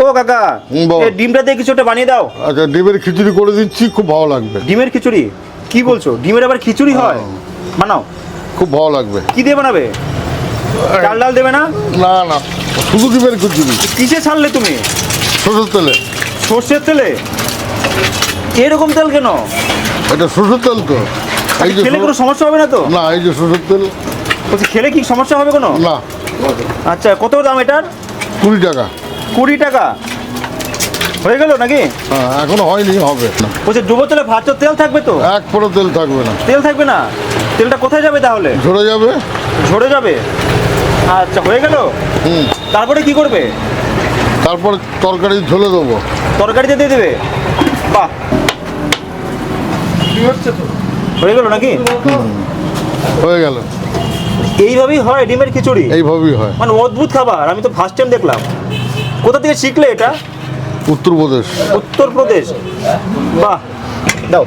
ও কাকা এই ডিমটা দিয়ে কিছু একটা বানিয়ে দাও। আচ্ছা ডিমের খিচুড়ি করে দিচ্ছি খুব ভালো লাগবে। ডিমের খিচুড়ি? কি বলছো? ডিমের আবার খিচুড়ি হয়। বানাও। খুব ভালো লাগবে। কি দিয়ে বানাবে? চাল ডাল দেবে না? না না শুধু ডিমের খিচুড়ি। কিসে ছাড়লে তুমি? সরষের তেলে। সর্ষের তেলে? এরকম তেল কেন? এটা সরষের তেল তো। এই যে খেলে কোনো সমস্যা হবে না তো? না এই যে সরষের তেল। বলছি খেলে কি সমস্যা হবে কোনো? না। আচ্ছা কত দাম এটার? কুড়ি টাকা। কুড়ি টাকা। হয়ে গেল নাকি? হ্যাঁ এখনও হয়নি হবে। না বলছে ডুবো তেলে ভাত তো তেল থাকবে তো? এক ফোঁটা তেল থাকবে না। তেল থাকবে না? তেলটা কোথায় যাবে তাহলে? ঝরে যাবে। ঝরে যাবে? আচ্ছা হয়ে গেল? হুম। তারপরে কি করবে? তারপর তরকারি ঝোলে দেবো। তরকারিতে দিয়ে দেবে? বাহ। হয়ে গেল নাকি? হয়ে গেল। এইভাবেই হয় ডিমের খিচুড়ি? এইভাবেই হয়। মানে অদ্ভুত খাবার আমি তো ফার্স্ট টাইম দেখলাম। কোথা থেকে শিখলে এটা? উত্তরপ্রদেশ। উত্তরপ্রদেশ। বাহ। দাও।